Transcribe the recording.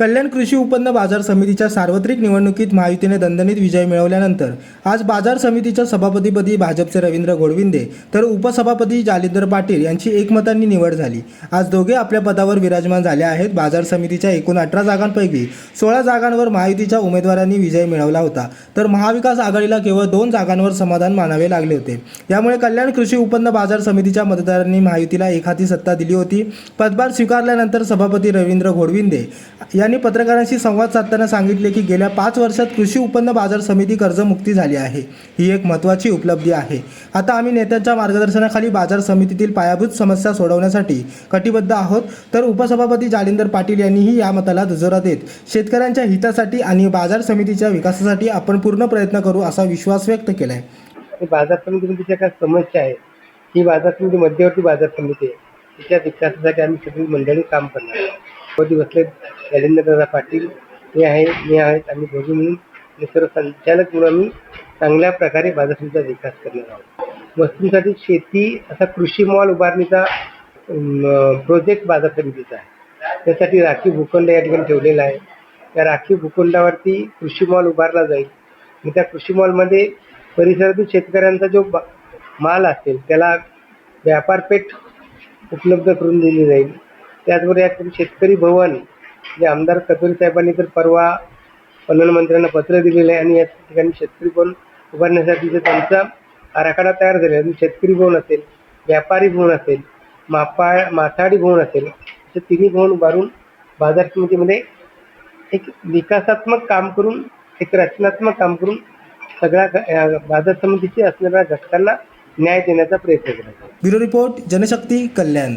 कल्याण कृषी उत्पन्न बाजार समितीच्या सार्वत्रिक निवडणुकीत महायुतीने दणदणीत विजय मिळवल्यानंतर आज बाजार समितीच्या सभापतीपदी भाजपचे रवींद्र घोडविंदे तर उपसभापती जालिंदर पाटील यांची एकमतांनी निवड झाली. आज दोघे आपल्या पदावर विराजमान झाले आहेत. बाजार समितीच्या एकूण अठरा जागांपैकी सोळा जागांवर महायुतीच्या उमेदवारांनी विजय मिळवला होता. तर महाविकास आघाडीला केवळ दोन जागांवर समाधान मानावे लागले होते. यामुळे कल्याण कृषी उत्पन्न बाजार समितीच्या मतदारांनी महायुतीला एखादी सत्ता दिली होती. पदभार स्वीकारल्यानंतर सभापती रवींद्र घोडविंदे यांनी त्यांनी पत्रकारांशी संवाद साधताना सांगितले की गेल्या पाच वर्षात कृषी उत्पन्न बाजार समिती कर्जमुक्ती झाली आहे. ही एक महत्त्वाची उपलब्धी आहे. आता आम्ही नेत्यांच्या मार्गदर्शनाखाली बाजार समितीतील पायाभूत समस्या सोडवण्यासाठी कटिबद्ध आहोत. तर उपसभापती जालिंदर पाटील यांनीही या मताला दुजोरा देत शेतकऱ्यांच्या हितासाठी आणि बाजार समितीच्या विकासासाठी आपण पूर्ण प्रयत्न करू असा विश्वास व्यक्त केला आहे बाजार समितीमध्ये ज्या काही समस्या आहे ही बाजार समिती मध्यवर्ती बाजार समिती आहे. तिच्या विकासासाठी आम्ही सगळी मंडळी काम करणार आहोत. मध्ये बसले दादा पाटील हे आहे मी आहेत आम्ही दोघे मिळून हे सर्व संचालक म्हणून आम्ही चांगल्या प्रकारे बाजार विकास करणार आहोत. वस्तूंसाठी शेती असा कृषी मॉल उभारणीचा प्रोजेक्ट बाजार समितीचा आहे. त्यासाठी राखीव भूखंड या ठिकाणी ठेवलेला आहे. त्या राखीव भूखंडावरती कृषी मॉल उभारला जाईल. आणि त्या कृषी मॉलमध्ये परिसरातील शेतकऱ्यांचा जो बा- माल असेल त्याला व्यापारपेठ उपलब्ध करून दिली जाईल. त्याचबरोबर या शेतकरी भवन जे आमदार कचोरी साहेबांनी तर परवा पणन मंत्र्यांना पत्र दिलेलं आहे आणि या ठिकाणी शेतकरी भवन उभारण्यासाठी जे त्यांचा आराखडा तयार झालेला आहे शेतकरी भवन असेल व्यापारी भवन असेल मापा माथाडी भवन असेल असे तिन्ही भवन उभारून बाजार समितीमध्ये एक विकासात्मक काम करून एक रचनात्मक काम करून सगळ्या बाजार समितीची असणाऱ्या घटकांना न्याय देण्याचा प्रयत्न करायचा ब्युरो रिपोर्ट जनशक्ती कल्याण.